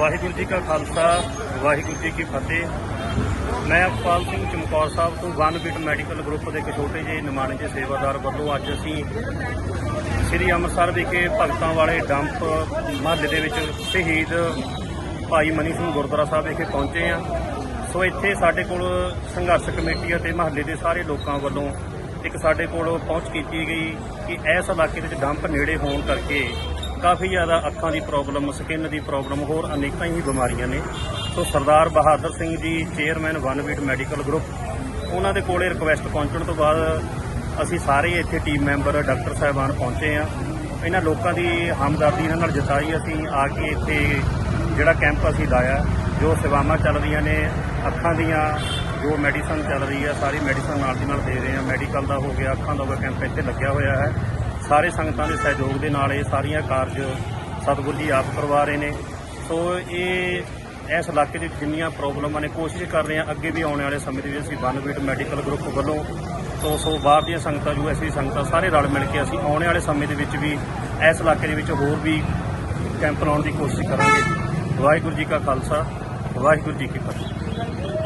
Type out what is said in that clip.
ਵਾਹਿਗੁਰੂ ਜੀ ਕਾ ਖਾਲਸਾ, ਵਾਹਿਗੁਰੂ ਜੀ ਕੀ ਫਤਿਹ। ਮੈਂ ਅਕਪਾਲ ਸਿੰਘ ਚਮਕੌਰ ਸਾਹਿਬ ਤੋਂ ਵਨ ਬਿਟ ਮੈਡੀਕਲ ਗਰੁੱਪ ਦੇ ਇੱਕ ਛੋਟੇ ਜਿਹੇ ਨਿਮਾਣੇ ਦੇ ਸੇਵਾਦਾਰ ਵੱਲੋਂ ਅੱਜ ਅਸੀਂ ਸ੍ਰੀ ਅੰਮ੍ਰਿਤਸਰ ਵਿਖੇ ਭਗਤਾਂ ਵਾਲੇ ਡੰਪ ਮਹੱਲੇ ਦੇ ਵਿੱਚ ਸ਼ਹੀਦ ਭਾਈ ਮਨੀ ਸਿੰਘ ਗੁਰਦੁਆਰਾ ਸਾਹਿਬ ਵਿਖੇ ਪਹੁੰਚੇ ਆ ਸੋ ਇੱਥੇ ਸਾਡੇ ਕੋਲ ਸੰਘਰਸ਼ ਕਮੇਟੀ ਅਤੇ ਮਹੱਲੇ ਦੇ ਸਾਰੇ ਲੋਕਾਂ ਵੱਲੋਂ ਇੱਕ ਸਾਡੇ ਕੋਲ ਪਹੁੰਚ ਕੀਤੀ ਗਈ ਕਿ ਇਸ ਇਲਾਕੇ ਦੇ ਵਿੱਚ ਡੰਪ ਨੇੜੇ ਹੋਣ ਕਰਕੇ ਕਾਫੀ ਜ਼ਿਆਦਾ ਅੱਖਾਂ ਦੀ ਪ੍ਰੋਬਲਮ ਸਕਿਨ ਦੀ ਪ੍ਰੋਬਲਮ, ਹੋਰ ਅਨੇਕਾਂ ਹੀ ਬਿਮਾਰੀਆਂ ਨੇ। ਸੋ ਸਰਦਾਰ Bahadur Singh ji chairman ਵਨਵੀਟ medical group ਉਹਨਾਂ ਦੇ ਕੋਲੇ ਰਿਕੁਐਸਟ ਪਹੁੰਚਣ ਤੋਂ ਬਾਅਦ ਅਸੀਂ ਸਾਰੇ ਇੱਥੇ ਟੀਮ ਮੈਂਬਰ ਡਾਕਟਰ ਸਾਹਿਬਾਨ ਪਹੁੰਚੇ ਆ ਇਹਨਾਂ ਲੋਕਾਂ ਦੀ ਹਮਦਰਦੀ ਇਹਨਾਂ ਨਾਲ ਜਤਾਈ, ਅਸੀਂ ਆ ਕੇ ਇੱਥੇ ਜਿਹੜਾ ਕੈਂਪ ਅਸੀਂ ਲਾਇਆ, ਜੋ ਸੇਵਾਵਾਂ ਚੱਲ ਰਹੀਆਂ ਨੇ, ਅੱਖਾਂ ਦੀਆਂ, ਜੋ ਮੈਡੀਸਨ ਚੱਲ ਰਹੀ ਹੈ, ਸਾਰੀ ਮੈਡੀਸਨ ਨਾਲ ਦੀ ਨਾਲ ਦੇ ਰਹੇ ਆ ਮੈਡੀਕਲ ਦਾ ਹੋ ਗਿਆ, ਅੱਖਾਂ ਦਾ ਹੋ ਗਿਆ ਕੈਂਪ ਇੱਥੇ ਲੱਗਿਆ ਹੋਇਆ ਹੈ। ਸਾਰੇ ਸੰਗਤਾਂ ਦੇ ਸਹਿਯੋਗ ਦੇ ਨਾਲ ਇਹ ਸਾਰੀਆਂ ਕਾਰਜ ਸਤਿਗੁਰੂ ਜੀ ਆਪ ਕਰਵਾ ਰਹੇ ਨੇ। ਸੋ ਇਹ, ਇਸ ਇਲਾਕੇ ਦੇ ਜਿੰਨੀਆਂ ਪ੍ਰੋਬਲਮਾਂ ਨੇ, ਕੋਸ਼ਿਸ਼ ਕਰ ਰਹੇ ਹਾਂ ਅੱਗੇ ਵੀ ਆਉਣ ਵਾਲੇ ਸਮੇਂ ਦੇ ਵਿੱਚ ਅਸੀਂ ਵਨਵੀਟ ਮੈਡੀਕਲ ਗਰੁੱਪ ਵੱਲੋਂ ਸੋ ਸੋ ਬਾਹਰ ਦੀਆਂ ਸੰਗਤਾਂ ਯੂਐਸਏ ਸੰਗਤਾਂ, ਸਾਰੇ ਰਲ ਮਿਲ ਕੇ ਅਸੀਂ ਆਉਣ ਵਾਲੇ ਸਮੇਂ ਦੇ ਵਿੱਚ ਵੀ ਇਸ ਇਲਾਕੇ ਦੇ ਵਿੱਚ ਹੋਰ ਵੀ ਕੈਂਪ ਲਾਉਣ ਦੀ ਕੋਸ਼ਿਸ਼ ਕਰਾਂਗੇ। ਵਾਹਿਗੁਰੂ ਜੀ ਕਾ ਖਾਲਸਾ, ਵਾਹਿਗੁਰੂ ਜੀ ਕੀ ਫਤਿਹ।